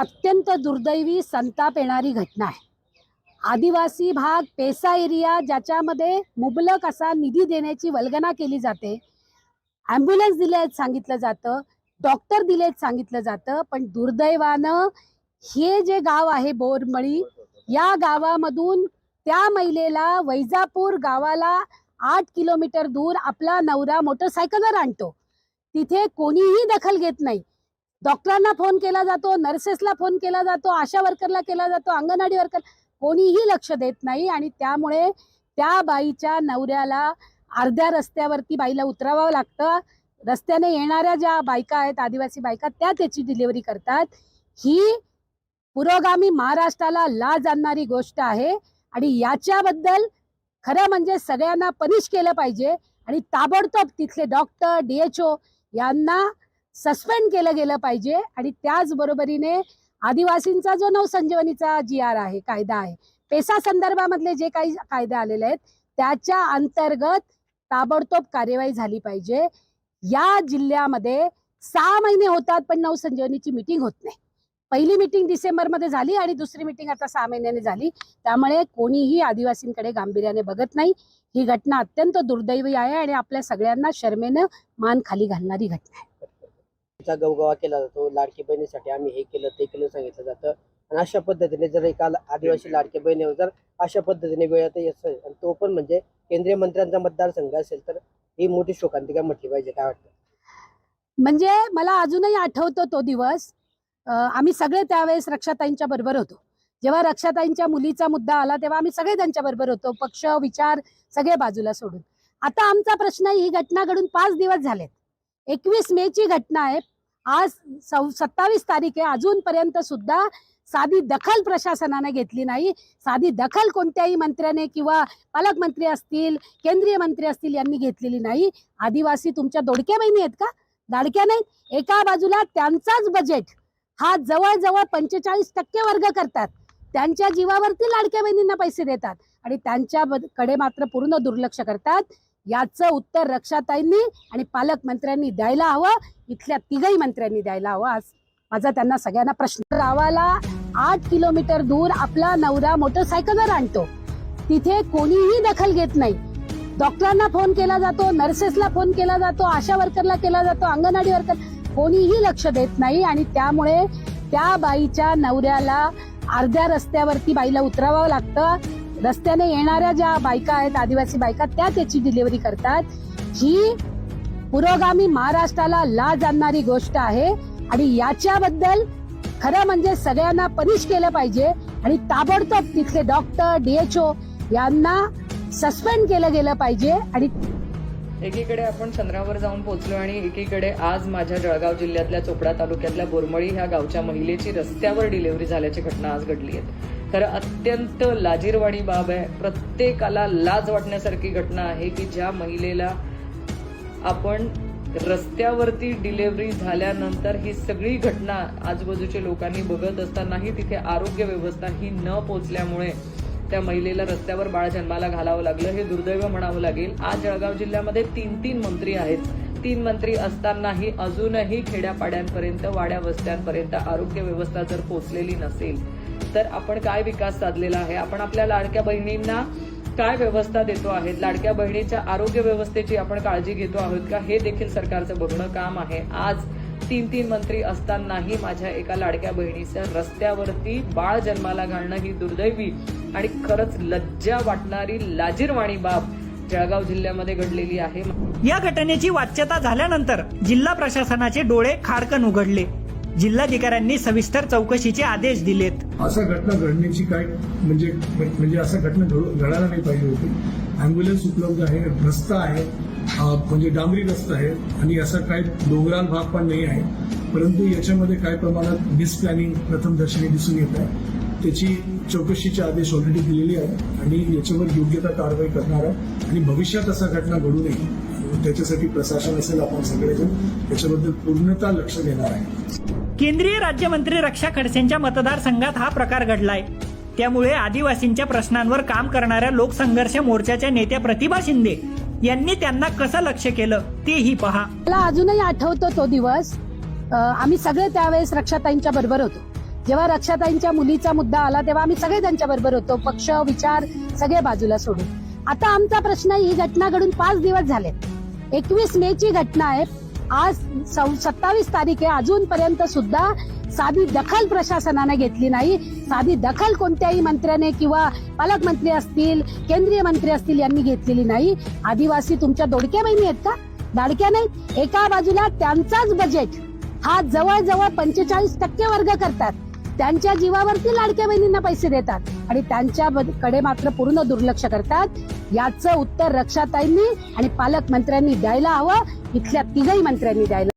अत्यंत दुर्दैवी संताप येणारी घटना आहे. आदिवासी भाग पेसा एरिया ज्याच्यामध्ये मुबलक असा निधी देण्याची वल्गना केली जाते. ॲम्ब्युलन्स दिले आहेत सांगितलं जातं डॉक्टर दिले आहेत सांगितलं जातं पण दुर्दैवानं हे जे गाव आहे बोरमळी या गावामधून त्या महिलेला वैजापूर गावाला आठ किलोमीटर दूर आपला नवरा मोटरसायकलवर आणतो. तिथे कोणीही दखल घेत नाही. डॉक्टरांना फोन केला जातो नर्सेसला फोन केला जातो आशा वर्करला केला जातो अंगणवाडी वर्कर कोणीही लक्ष देत नाही आणि त्यामुळे त्या बाईच्या नवऱ्याला अर्ध्या रस्त्यावरती बाईला उतरावं लागतं. रस्त्याने येणाऱ्या ज्या बायका आहेत आदिवासी बायका त्या त्याची डिलिव्हरी करतात. ही पुरोगामी महाराष्ट्राला लाज आणणारी गोष्ट आहे आणि याच्याबद्दल खरं म्हणजे सगळ्यांना पनिश केलं पाहिजे आणि ताबडतोब तिथले डॉक्टर डीएचओ यांना सस्पेंड केलं गेलं पाहिजे आणि त्याचबरोबरीने आदिवासींचा जो नवसंजीवनीचा जी आर आहे कायदा आहे पेसा संदर्भामधले जे काही कायदे आलेले आहेत त्याच्या अंतर्गत ताबडतोब कार्यवाही झाली पाहिजे. या जिल्ह्यामध्ये सहा महिने होतात पण नवसंजीवनीची मिटिंग होत नाही. पहिली मिटिंग डिसेंबरमध्ये झाली आणि दुसरी मिटिंग आता सहा महिन्याने झाली. त्यामुळे कोणीही आदिवासींकडे गांभीर्याने बघत नाही. ही घटना अत्यंत दुर्दैवी आहे आणि आपल्या सगळ्यांना शर्मेनं मान खाली घालणारी घटना आहे. चा गवगवा केला जातो लाडकी बहिणीसाठी आम्ही हे केलं ते केलं सांगितलं जातं. आणि अशा पद्धतीने जर एका आदिवासी लाडकी बहिणीवर जर अशा पद्धतीने वेळात येत आणि तो पण म्हणजे केंद्रीय मंत्र्यांचा मतदारसंघ असेल तर ही मोठी शोकांतिका म्हटली पाहिजे काय वाटतं? म्हणजे मला अजूनही आठवतो तो दिवस. आम्ही सगळे त्यावेळेस रक्षाताईंच्या बरोबर होतो. जेव्हा रक्षाताईंच्या मुलीचा मुद्दा आला तेव्हा आम्ही सगळे त्यांच्या बरोबर होतो. पक्ष विचार सगळे बाजूला सोडून. आता आमचा प्रश्न ही घटना घडून पाच दिवस झालेत. एकवीस मे ची घटना आहे. आज सव सत्तावीस तारीख आहे. अजूनपर्यंत सुद्धा साधी दखल प्रशासनाने घेतली नाही. साधी दखल कोणत्याही मंत्र्याने किंवा पालकमंत्री असतील केंद्रीय मंत्री असतील यांनी घेतलेली नाही. आदिवासी तुमच्या दोडक्या बहिणी आहेत का? लाडक्या नाहीत. एका बाजूला त्यांचाच बजेट हा जवळजवळ पंचेचाळीस टक्के वर्ग करतात. त्यांच्या जीवावरती लाडक्या बहिणींना पैसे देतात आणि त्यांच्या कडे मात्र पूर्ण दुर्लक्ष करतात. याचं उत्तर रक्षाताईंनी आणि पालकमंत्र्यांनी द्यायला हवं. इथल्या तिघही मंत्र्यांनी द्यायला हवं. आज माझा त्यांना सगळ्यांना प्रश्न. गावाला आठ किलोमीटर दूर आपला नवरा मोटरसायकलवर आणतो. तिथे कोणीही दखल घेत नाही. डॉक्टरांना फोन केला जातो नर्सेसला फोन केला जातो आशा वर्करला केला जातो अंगणवाडी वर्कर कोणीही लक्ष देत नाही आणि त्यामुळे त्या बाईच्या नवऱ्याला अर्ध्या रस्त्यावरती बाईला उतरावं लागतं. रस्त्याने येणाऱ्या ज्या बायका आहेत आदिवासी बायका त्या त्याची डिलिव्हरी करतात. ही पुरोगामी महाराष्ट्राला लाज आणणारी गोष्ट आहे आणि याच्याबद्दल खरं म्हणजे सगळ्यांना पनिश केलं पाहिजे आणि ताबडतोब तिथले डॉक्टर डीएचओ यांना सस्पेंड केलं गेलं पाहिजे आणि एकीकडे आपण चंद्रावर जाऊन पोहोचलो आणि एकीकडे आज माझ्या जळगाव जिल्ह्यातल्या चोपडा तालुक्यातल्या बोरमळी ह्या गावच्या महिलेची रस्त्यावर डिलिव्हरी झाल्याची घटना आज घडली आहे. खरं अत्यंत लाजीरवाणी बाब आहे. प्रत्येकाला लाज वाटण्यासारखी घटना आहे की ज्या महिलेला आपण रस्त्यावरती डिलेवरी झाल्यानंतर ही सगळी घटना आजूबाजूच्या लोकांनी बघत असतानाही तिथे आरोग्य व्यवस्था ही न पोचल्यामुळे त्या महिलेला रस्त्यावर बाळ जन्माला घालावं लागलं. हे दुर्दैव म्हणावं लागेल. आज जळगाव जिल्ह्यामध्ये तीन तीन मंत्री आहेत. तीन मंत्री असतानाही अजूनही खेड्यापाड्यांपर्यंत वाड्या वस्त्यांपर्यंत आरोग्य व्यवस्था जर पोचलेली नसेल तर आपण काय विकास साधलेला आहे? आपण आपल्या लाडक्या बहिणींना काय व्यवस्था देतो आहेत? लाडक्या बहिणीच्या आरोग्य व्यवस्थेची आपण काळजी घेतो आहोत का? हे देखील सरकारचं बघणं काम आहे. आज तीन तीन मंत्री असतानाही माझ्या एका लाडक्या बहिणीच्या रस्त्यावरती बाळ जन्माला घालणं ही दुर्दैवी आणि खरंच लज्जा वाटणारी लाजीरवाणी बाब जळगाव जिल्ह्यामध्ये घडलेली आहे. या घटनेची वाच्यता झाल्यानंतर जिल्हा प्रशासनाचे डोळे खाडकन उघडले. जिल्हाधिकाऱ्यांनी सविस्तर चौकशीचे आदेश दिलेत. अशा घटना घडण्याची काय म्हणजे म्हणजे अशा घटना घडू- घडायला नाही पाहिजे होती. अँब्युलन्स उपलब्ध आहे रस्ता आहे म्हणजे डांबरी रस्ता आहे आणि असा काय डोंगराळ भाग पण नाही आहे. परंतु याच्यामध्ये काय प्रमाणात मिसप्लॅनिंग प्रथम दर्शनी दिसून येत आहे. त्याची चौकशीचे आदेश ऑलरेडी दिलेले आहे आणि याच्यावर योग्य त्या कारवाई करणार आहे आणि भविष्यात असा घटना घडू नये त्याच्यासाठी प्रशासन असेल आपण सगळेजण त्याच्याबद्दल पूर्णतः लक्ष देणार आहे. केंद्रीय राज्यमंत्री रक्षा खडसेंच्या मतदारसंघात हा प्रकार घडलाय. त्यामुळे आदिवासींच्या प्रश्नांवर काम करणाऱ्या लोकसंघर्ष मोर्चाच्या नेत्या प्रतिभा शिंदे यांनी त्यांना कसं लक्ष केलं तेही पहा. मला अजूनही आठवतो तो दिवस. अं, आम्ही सगळे त्यावेळेस रक्षाताईंच्या बरोबर होतो. जेव्हा रक्षाताईंच्या मुलीचा मुद्दा आला तेव्हा आम्ही सगळे त्यांच्या बरोबर होतो. पक्ष विचार सगळे बाजूला सोडून. आता आमचा प्रश्न ही घटना घडून पाच दिवस झाले एकवीस मे ची घटना आहे. आज सत्तावीस तारीख आहे. अजूनपर्यंत सुद्धा साधी दखल प्रशासनाने घेतली नाही. साधी दखल कोणत्याही मंत्र्याने किंवा पालकमंत्री असतील केंद्रीय मंत्री असतील यांनी घेतलेली नाही. आदिवासी तुमच्या दोडक्या बहिणी आहेत का? दाडक्या नाहीत एका बाजूला त्यांचाच बजेट हा जवळजवळ पंचेचाळीस टक्के वर्ग करतात. त्यांच्या जीवावरती लाडक्या बहिणींना पैसे देतात आणि त्यांच्या कडे मात्र पूर्ण दुर्लक्ष करतात. याचं उत्तर रक्षाताईंनी आणि पालकमंत्र्यांनी द्यायला हवं. इथल्या तिघही मंत्र्यांनी द्यायला